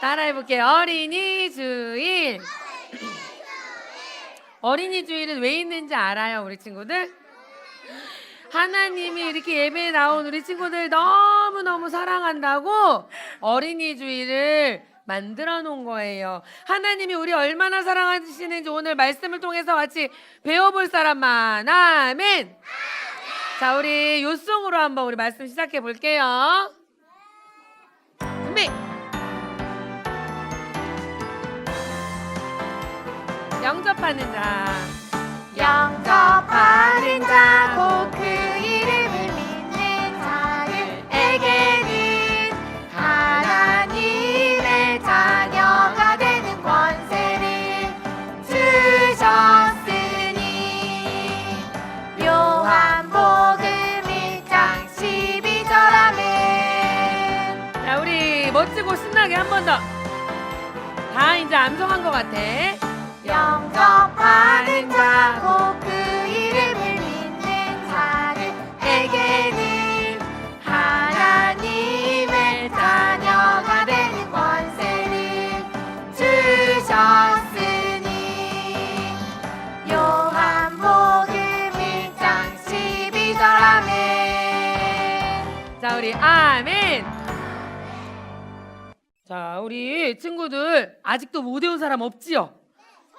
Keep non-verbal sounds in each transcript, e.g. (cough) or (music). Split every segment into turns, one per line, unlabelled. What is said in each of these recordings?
따라해 볼게요. 어린이 주일. 어린이 주일은 왜 있는지 알아요, 우리 친구들? 하나님이 이렇게 예배에 나온 우리 친구들 너무너무 사랑한다고 어린이 주일을 만들어 놓은 거예요. 하나님이 우리 얼마나 사랑하시는지 오늘 말씀을 통해서 같이 배워볼 사람만 아멘. 자, 우리 요송으로 한번 우리 말씀 시작해 볼게요. 준비. 영접하는 자.
영접하는 자, 곧 그 이름을 믿는 자들에게는 하나님의 자녀가 되는 권세를 주셨으니 요한복음 1장 12절 아멘
자, 우리 멋지고 신나게 한 번 더. 다 이제 암송한 것 같아.
영접하는 자, 곧그 이름을 믿는 자들에게는 하나님의 자녀가 되는 권세를 주셨으니 요한복음 1장 12절 아멘
자, 우리 아멘. 자, 우리 친구들 아직도 못 외운 사람 없지요?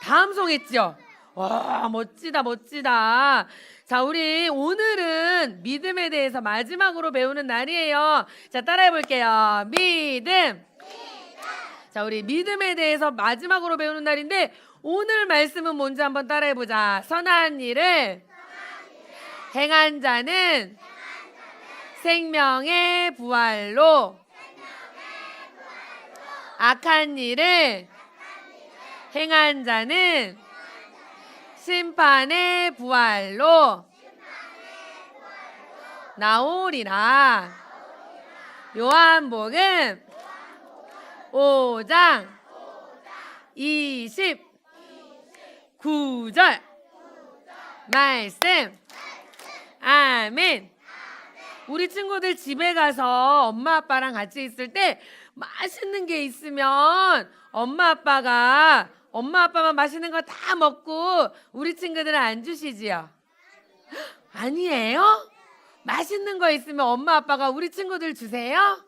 다 암송했지요? 와, 멋지다, 멋지다. 자, 우리 오늘은 믿음에 대해서 마지막으로 배우는 날이에요. 자, 따라해 볼게요. 믿음. 자, 우리 믿음에 대해서 마지막으로 배우는 날인데 오늘 말씀은 뭔지 한번 따라해 보자. 선한 일을 행한 자는 생명의 부활로 악한 일을 행한 자는 심판의 부활로 나오리라. 요한복음 5장 29절 말씀 아멘. 우리 친구들 집에 가서 엄마 아빠랑 같이 있을 때 맛있는 게 있으면 엄마 아빠가 엄마 아빠만 맛있는 거 다 먹고 우리 친구들은 안 주시지요? 아니에요? 맛있는 거 있으면 엄마 아빠가 우리 친구들 주세요?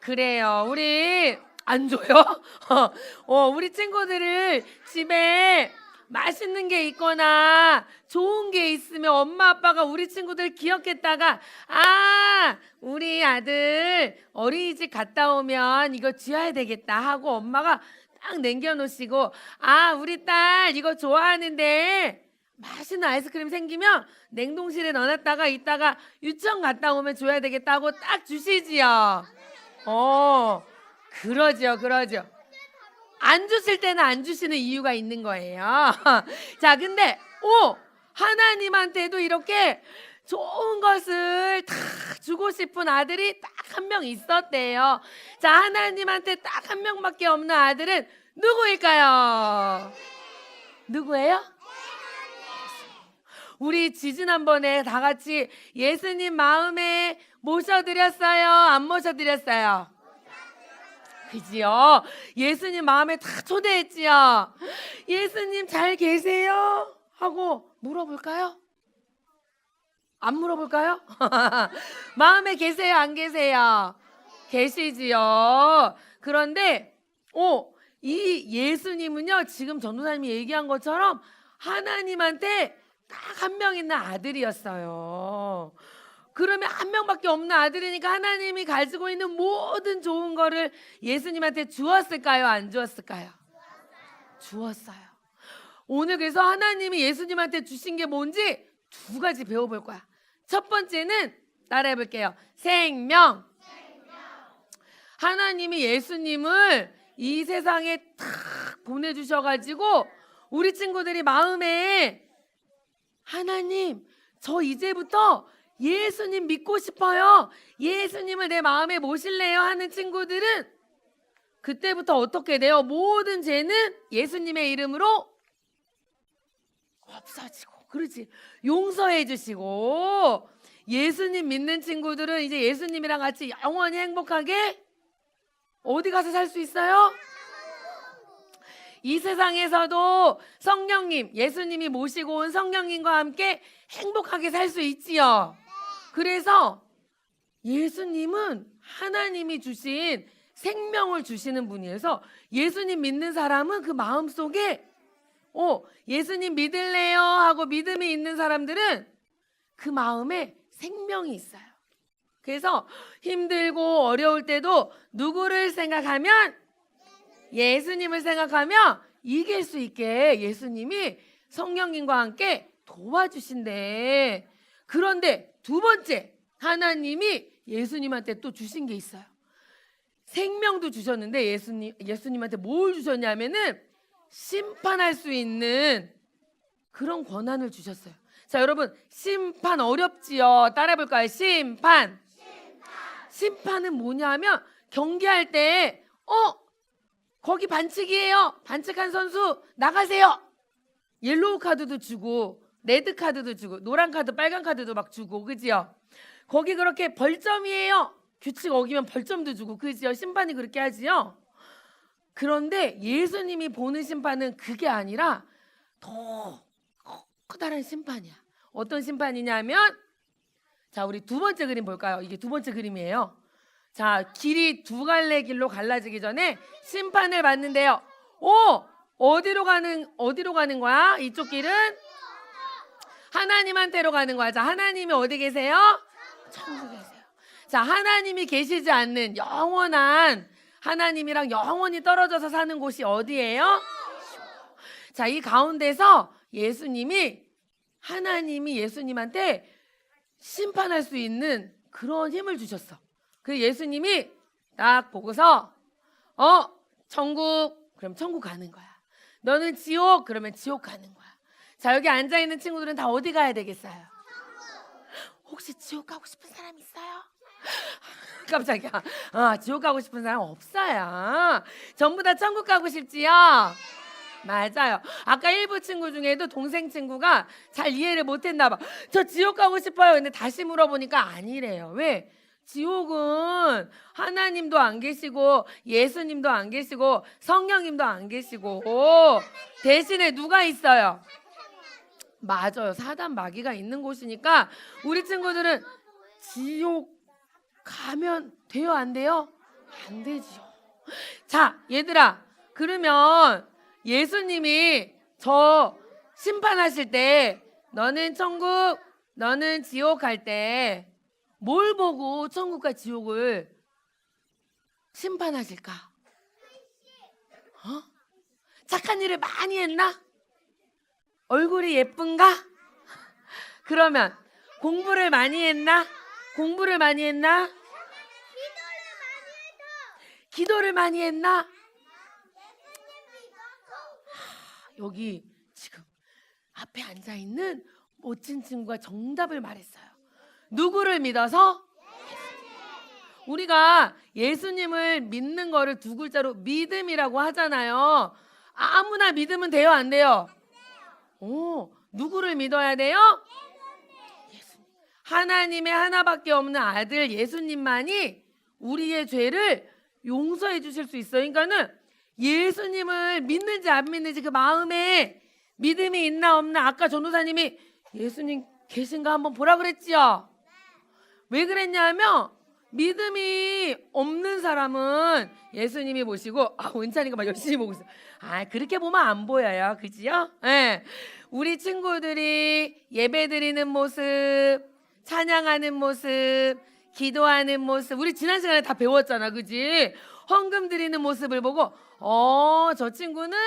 그래요. 우리 안 줘요? (laughs) 어, 우리 친구들을 집에 맛있는 게 있거나 좋은 게 있으면 엄마 아빠가 우리 친구들 기억했다가 아 우리 아들 어린이집 갔다 오면 이거 줘야 되겠다 하고 엄마가 딱 남겨놓으시고 아 우리 딸 이거 좋아하는데 맛있는 아이스크림 생기면 냉동실에 넣어놨다가 이따가 유치원 갔다 오면 줘야 되겠다 하고 딱 주시지요. 어 그러죠 그러죠. 안 주실 때는 안 주시는 이유가 있는 거예요. (laughs) 자, 근데 오 하나님한테도 이렇게 좋은 것을 다 주고 싶은 아들이 딱 한 명 있었대요. 자, 하나님한테 딱 한 명밖에 없는 아들은 누구일까요? 누구예요? 우리 지지난번에 다 같이 예수님 마음에 모셔드렸어요? 안 모셔드렸어요? 그지요? 예수님 마음에 다 초대했지요? 예수님 잘 계세요? 하고 물어볼까요? 안 물어볼까요? (laughs) 마음에 계세요? 안 계세요? 계시지요? 그런데, 오, 이 예수님은요, 지금 전도사님이 얘기한 것처럼 하나님한테 딱 한 명 있는 아들이었어요. 그러면 한 명밖에 없는 아들이니까 하나님이 가지고 있는 모든 좋은 거를 예수님한테 주었을까요? 안 주었을까요? 주었어요. 오늘 그래서 하나님이 예수님한테 주신 게 뭔지 두 가지 배워볼 거야. 첫 번째는 따라해 볼게요. 생명. 하나님이 예수님을 이 세상에 탁 보내주셔가지고 우리 친구들이 마음에 하나님, 저 이제부터 예수님 믿고 싶어요. 예수님을 내 마음에 모실래요? 하는 친구들은 그때부터 어떻게 돼요? 모든 죄는 예수님의 이름으로 없어지고, 그렇지. 용서해 주시고, 예수님 믿는 친구들은 이제 예수님이랑 같이 영원히 행복하게 어디 가서 살 수 있어요? 이 세상에서도 성령님, 예수님이 모시고 온 성령님과 함께 행복하게 살 수 있지요. 그래서 예수님은 하나님이 주신 생명을 주시는 분이어서 예수님 믿는 사람은 그 마음 속에 어, 예수님 믿을래요 하고 믿음이 있는 사람들은 그 마음에 생명이 있어요. 그래서 힘들고 어려울 때도 누구를 생각하면 예수님을 생각하며 이길 수 있게 예수님이 성령님과 함께 도와주신대. 그런데 두 번째 하나님이 예수님한테 또 주신 게 있어요. 생명도 주셨는데 예수님 예수님한테 뭘 주셨냐면은 심판할 수 있는 그런 권한을 주셨어요. 자, 여러분 심판 어렵지요. 따라해 볼까요? 심판. 심판은 뭐냐면 경기할 때 어? 거기 반칙이에요. 반칙한 선수 나가세요. 옐로우 카드도 주고 레드 카드도 주고 노란 카드, 빨간 카드도 막 주고 그지요? 거기 그렇게 벌점이에요. 규칙 어기면 벌점도 주고 그지요? 심판이 그렇게 하지요. 그런데 예수님이 보는 심판은 그게 아니라 더 커다란 심판이야. 어떤 심판이냐면 자, 우리 두 번째 그림 볼까요? 이게 두 번째 그림이에요. 자, 길이 두 갈래 길로 갈라지기 전에 심판을 받는데요. 오! 어디로 가는 어디로 가는 거야? 이쪽 길은 하나님한테로 가는 거야. 자, 하나님이 어디 계세요? 천국에 계세요. 자, 하나님이 계시지 않는 영원한 하나님이랑 영원히 떨어져서 사는 곳이 어디예요? 자, 이 가운데서 예수님이 하나님이 예수님한테 심판할 수 있는 그런 힘을 주셨어. 그 예수님이 딱 보고서 어 천국 그럼 천국 가는 거야. 너는 지옥 그러면 지옥 가는 거야. 자 여기 앉아 있는 친구들은 다 어디 가야 되겠어요? 혹시 지옥 가고 싶은 사람 있어요? (laughs) 깜짝이야. 아 지옥 가고 싶은 사람 없어요. 전부 다 천국 가고 싶지요. 맞아요. 아까 일부 친구 중에도 동생 친구가 잘 이해를 못했나 봐. 저 지옥 가고 싶어요. 근데 다시 물어보니까 아니래요. 왜? 지옥은 하나님도 안 계시고 예수님도 안 계시고 성령님도 안 계시고 대신에 누가 있어요? 맞아요. 사단 마귀가 있는 곳이니까 우리 친구들은 지옥 가면 돼요, 안 돼요? 안 되지요. 자, 얘들아. 그러면 예수님이 저 심판하실 때 너는 천국, 너는 지옥 갈 때 뭘 보고 천국과 지옥을 심판하실까? 어? 착한 일을 많이 했나? 얼굴이 예쁜가? 그러면 공부를 많이 했나? 공부를 많이 했나? 기도를 많이 했나? 여기 지금 앞에 앉아 있는 멋진 친구가 정답을 말했어요. 누구를 믿어서? 우리가 예수님을 믿는 거를 두 글자로 믿음이라고 하잖아요. 아무나 믿으면 돼요, 안 돼요? 오, 누구를 믿어야 돼요? 예수님. 하나님의 하나밖에 없는 아들 예수님만이 우리의 죄를 용서해 주실 수 있어요. 그러니까는 예수님을 믿는지 안 믿는지 그 마음에 믿음이 있나 없나 아까 전도사님이 예수님 계신가 한번 보라 그랬지요. 왜 그랬냐면 믿음이 없는 사람은 예수님이 보시고 아 은찬이가 막 열심히 보고 있어. 아 그렇게 보면 안 보여요, 그지요? 예. 우리 친구들이 예배 드리는 모습, 찬양하는 모습, 기도하는 모습, 우리 지난 시간에 다 배웠잖아, 그지? 헌금 드리는 모습을 보고 어, 저 친구는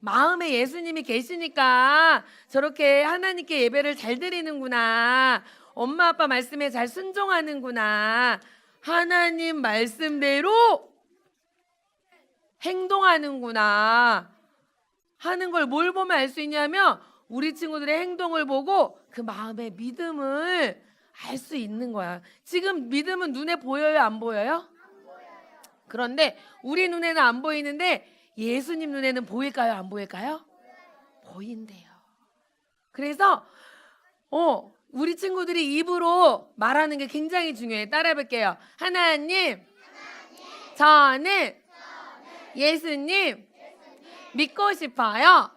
마음에 예수님이 계시니까 저렇게 하나님께 예배를 잘 드리는구나. 엄마 아빠 말씀에 잘 순종하는구나. 하나님 말씀대로 행동하는구나. 하는 걸 뭘 보면 알 수 있냐면 우리 친구들의 행동을 보고 그 마음의 믿음을 알 수 있는 거야. 지금 믿음은 눈에 보여요, 안 보여요? 그런데 우리 눈에는 안 보이는데 예수님 눈에는 보일까요? 안 보일까요? 보인대요. 그래서 어 우리 친구들이 입으로 말하는 게 굉장히 중요해. 따라해 볼게요. 하나님 저는 예수님 믿고 싶어요.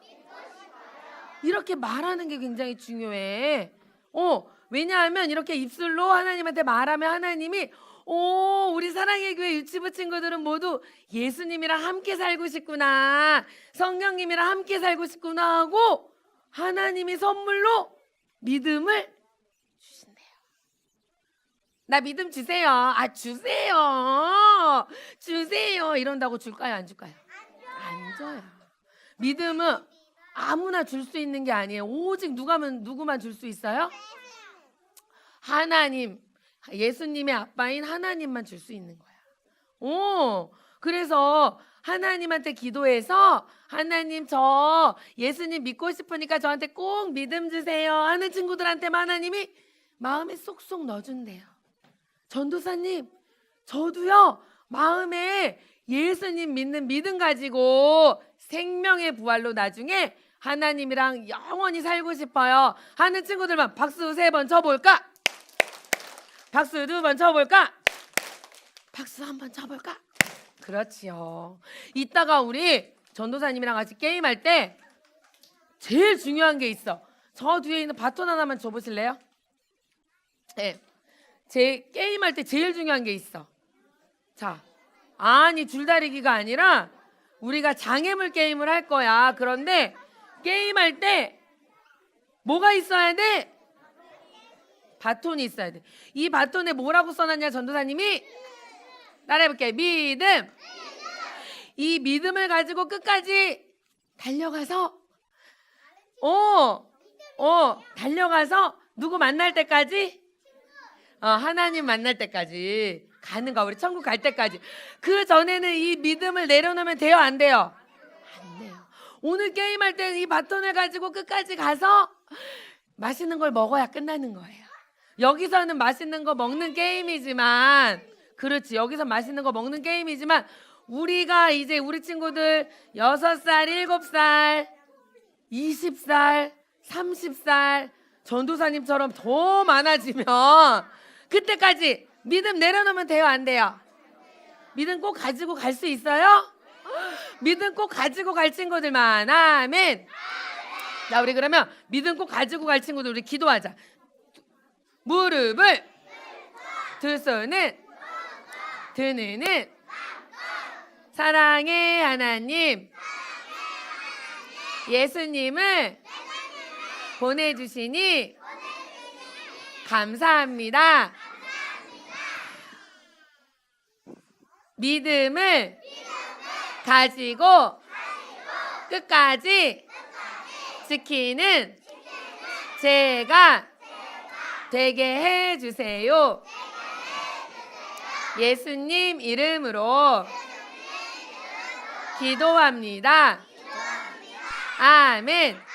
이렇게 말하는 게 굉장히 중요해. 어, 왜냐하면 이렇게 입술로 하나님한테 말하면 하나님이 오, 우리 사랑의 교회 유치부 친구들은 모두 예수님이랑 함께 살고 싶구나. 성령님이랑 함께 살고 싶구나 하고 하나님이 선물로 믿음을. 나 믿음 주세요. 아, 주세요. 주세요. 이런다고 줄까요? 안 줄까요? 안 줘요. 믿음은 아무나 줄 수 있는 게 아니에요. 오직 누가만 누구만 줄 수 있어요? 하나님, 예수님의 아빠인 하나님만 줄 수 있는 거야. 오, 그래서 하나님한테 기도해서 하나님 저 예수님 믿고 싶으니까 저한테 꼭 믿음 주세요 하는 친구들한테만 하나님이 마음에 쏙쏙 넣어준대요. 전도사님, 저도요 마음에 예수님 믿는 믿음 가지고 생명의 부활로 나중에 하나님이랑 영원히 살고 싶어요 하는 친구들만 박수 세 번 쳐볼까? 박수 두 번 쳐볼까? 박수 한 번 쳐볼까? 그렇지요. 이따가 우리 전도사님이랑 같이 게임할 때 제일 중요한 게 있어. 저 뒤에 있는 바톤 하나만 줘보실래요? 네. 제 게임할 때 제일 중요한 게 있어. 자, 아니 줄다리기가 아니라 우리가 장애물 게임을 할 거야. 그런데 게임할 때 뭐가 있어야 돼? 바톤이 있어야 돼. 이 바톤에 뭐라고 써놨냐 전도사님이? 따라해볼게. 믿음. 이 믿음을 가지고 끝까지 달려가서, 어, 어, 달려가서 누구 만날 때까지, 어, 하나님 만날 때까지 가는 거야. 우리 천국 갈 때까지. 그 전에는 이 믿음을 내려놓으면 돼요, 안 돼요? 안 돼요. 오늘 게임할 때는 이 바톤을 가지고 끝까지 가서 맛있는 걸 먹어야 끝나는 거예요. 여기서는 맛있는 거 먹는 게임이지만 그렇지 여기서 맛있는 거 먹는 게임이지만 우리가 이제 우리 친구들 여섯 살 일곱 살 이십 살 삼십 살 전도사님처럼 더 많아지면 그때까지 믿음 내려놓으면 돼요 안 돼요? 믿음 꼭 가지고 갈 수 있어요? 믿음 꼭 가지고 갈 친구들만 아멘. 자 우리 그러면 믿음 꼭 가지고 갈 친구들 우리 기도하자. 무릎을 두 손은 드는 사랑의 하나님 예수님을 보내주시니 감사합니다. 믿음을 가지고 끝까지 지키는 제가 되게 해주세요. 예수님 이름으로 기도합니다. 아멘.